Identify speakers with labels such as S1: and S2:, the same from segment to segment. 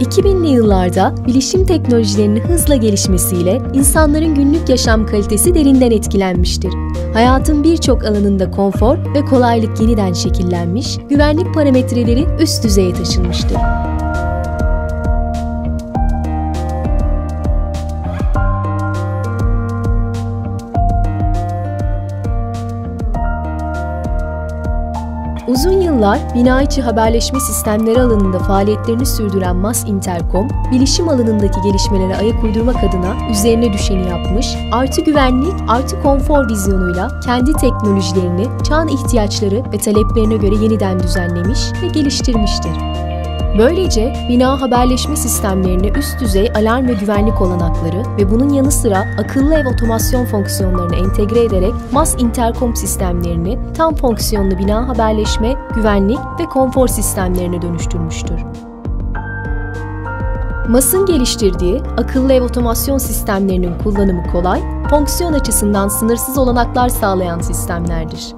S1: 2000'li yıllarda bilişim teknolojilerinin hızla gelişmesiyle insanların günlük yaşam kalitesi derinden etkilenmiştir. Hayatın birçok alanında konfor ve kolaylık yeniden şekillenmiş, güvenlik parametreleri üst düzeye taşınmıştır. Yıllar bina içi haberleşme sistemleri alanında faaliyetlerini sürdüren Mas Intercom, bilişim alanındaki gelişmelere ayak uydurmak adına üzerine düşeni yapmış, artı güvenlik, artı konfor vizyonuyla kendi teknolojilerini çağın ihtiyaçları ve taleplerine göre yeniden düzenlemiş ve geliştirmiştir. Böylece bina haberleşme sistemlerine üst düzey alarm ve güvenlik olanakları ve bunun yanı sıra akıllı ev otomasyon fonksiyonlarını entegre ederek MAS interkom sistemlerini tam fonksiyonlu bina haberleşme, güvenlik ve konfor sistemlerine dönüştürmüştür. MAS'ın geliştirdiği akıllı ev otomasyon sistemlerinin kullanımı kolay, fonksiyon açısından sınırsız olanaklar sağlayan sistemlerdir.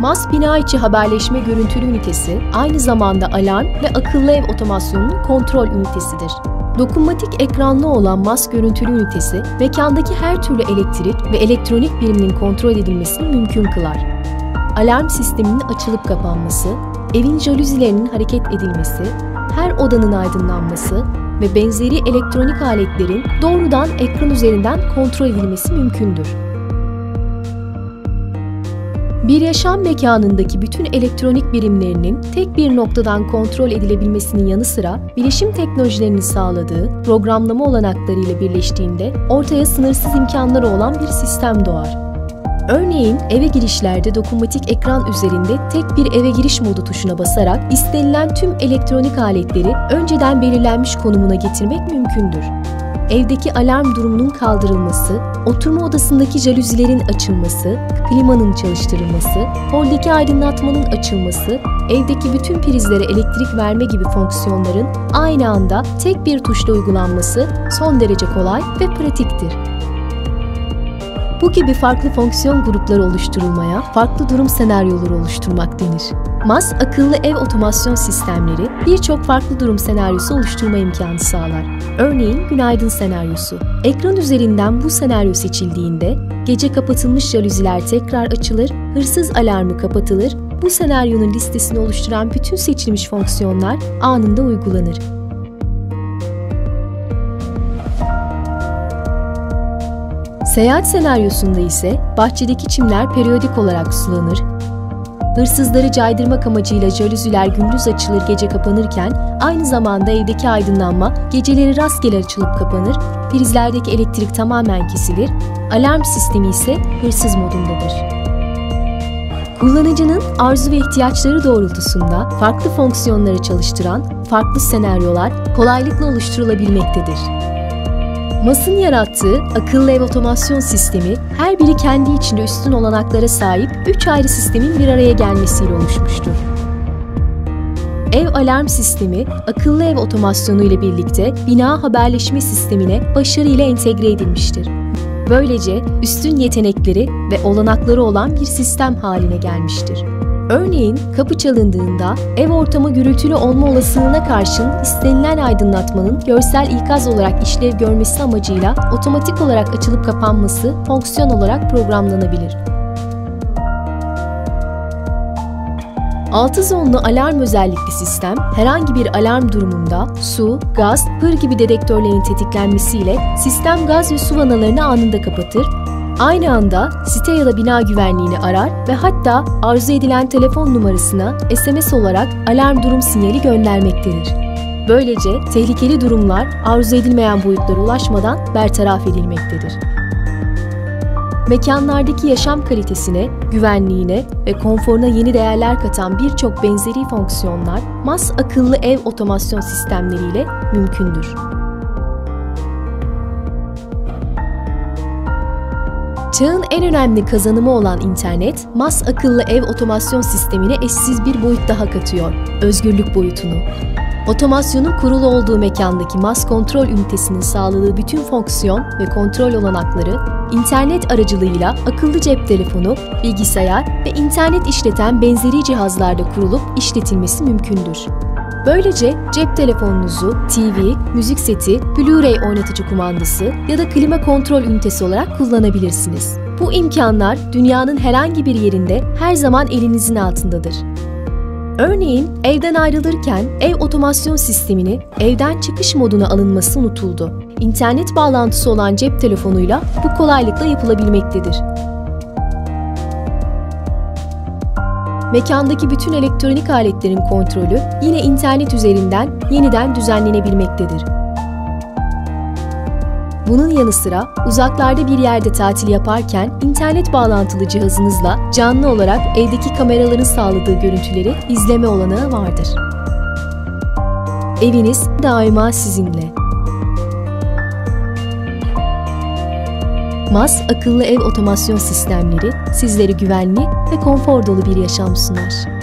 S1: MAS bina içi haberleşme görüntülü ünitesi aynı zamanda alarm ve akıllı ev otomasyonunun kontrol ünitesidir. Dokunmatik ekranlı olan MAS görüntülü ünitesi, mekandaki her türlü elektrik ve elektronik biriminin kontrol edilmesini mümkün kılar. Alarm sisteminin açılıp kapanması, evin jalüzilerinin hareket edilmesi, her odanın aydınlanması ve benzeri elektronik aletlerin doğrudan ekran üzerinden kontrol edilmesi mümkündür. Bir yaşam mekanındaki bütün elektronik birimlerinin tek bir noktadan kontrol edilebilmesinin yanı sıra bilişim teknolojilerinin sağladığı programlama olanaklarıyla birleştiğinde ortaya sınırsız imkanları olan bir sistem doğar. Örneğin eve girişlerde dokunmatik ekran üzerinde tek bir eve giriş modu tuşuna basarak istenilen tüm elektronik aletleri önceden belirlenmiş konumuna getirmek mümkündür evdeki alarm durumunun kaldırılması, oturma odasındaki jalüzilerin açılması, klimanın çalıştırılması, holdeki aydınlatmanın açılması, evdeki bütün prizlere elektrik verme gibi fonksiyonların aynı anda tek bir tuşla uygulanması son derece kolay ve pratiktir. Bu gibi farklı fonksiyon grupları oluşturulmaya, farklı durum senaryoları oluşturmak denir. MAS, akıllı ev otomasyon sistemleri birçok farklı durum senaryosu oluşturma imkanı sağlar. Örneğin günaydın senaryosu. Ekran üzerinden bu senaryo seçildiğinde gece kapatılmış jalüziler tekrar açılır, hırsız alarmı kapatılır, bu senaryonun listesini oluşturan bütün seçilmiş fonksiyonlar anında uygulanır. Seyahat senaryosunda ise bahçedeki çimler periyodik olarak sulanır, hırsızları caydırmak amacıyla jalüziler gündüz açılır gece kapanırken aynı zamanda evdeki aydınlanma geceleri rastgele açılıp kapanır, prizlerdeki elektrik tamamen kesilir, alarm sistemi ise hırsız modundadır. Kullanıcının arzu ve ihtiyaçları doğrultusunda farklı fonksiyonları çalıştıran farklı senaryolar kolaylıkla oluşturulabilmektedir. MAS'ın yarattığı akıllı ev otomasyon sistemi her biri kendi içinde üstün olanaklara sahip 3 ayrı sistemin bir araya gelmesiyle oluşmuştur. Ev alarm sistemi, akıllı ev otomasyonu ile birlikte bina haberleşme sistemine başarıyla entegre edilmiştir. Böylece üstün yetenekleri ve olanakları olan bir sistem haline gelmiştir. Örneğin kapı çalındığında ev ortamı gürültülü olma olasılığına karşın istenilen aydınlatmanın görsel ikaz olarak işlev görmesi amacıyla otomatik olarak açılıp kapanması fonksiyon olarak programlanabilir. 6 zonlu alarm özellikli sistem herhangi bir alarm durumunda su, gaz, hır gibi dedektörlerin tetiklenmesiyle sistem gaz ve su vanalarını anında kapatır Aynı anda site ya da bina güvenliğini arar ve hatta arzu edilen telefon numarasına SMS olarak alarm durum sinyali göndermektedir. Böylece tehlikeli durumlar arzu edilmeyen boyutlara ulaşmadan bertaraf edilmektedir. Mekanlardaki yaşam kalitesine, güvenliğine ve konforuna yeni değerler katan birçok benzeri fonksiyonlar MAS akıllı ev otomasyon sistemleriyle mümkündür. Çağın en önemli kazanımı olan internet, MAS akıllı ev otomasyon sistemine eşsiz bir boyut daha katıyor, özgürlük boyutunu. Otomasyonun kurulu olduğu mekandaki MAS kontrol ünitesinin sağladığı bütün fonksiyon ve kontrol olanakları, internet aracılığıyla akıllı cep telefonu, bilgisayar ve internet işleten benzeri cihazlarda kurulup işletilmesi mümkündür. Böylece cep telefonunuzu TV, müzik seti, Blu-ray oynatıcı kumandası ya da klima kontrol ünitesi olarak kullanabilirsiniz. Bu imkanlar dünyanın herhangi bir yerinde her zaman elinizin altındadır. Örneğin evden ayrılırken ev otomasyon sistemini evden çıkış moduna alınması unutuldu. İnternet bağlantısı olan cep telefonuyla bu kolaylıkla yapılabilmektedir. Mekandaki bütün elektronik aletlerin kontrolü yine internet üzerinden yeniden düzenlenebilmektedir. Bunun yanı sıra uzaklarda bir yerde tatil yaparken internet bağlantılı cihazınızla canlı olarak evdeki kameraların sağladığı görüntüleri izleme olanağı vardır. Eviniz daima sizinle. MAS akıllı ev otomasyon sistemleri sizlere güvenli ve konfor dolu bir yaşam sunar.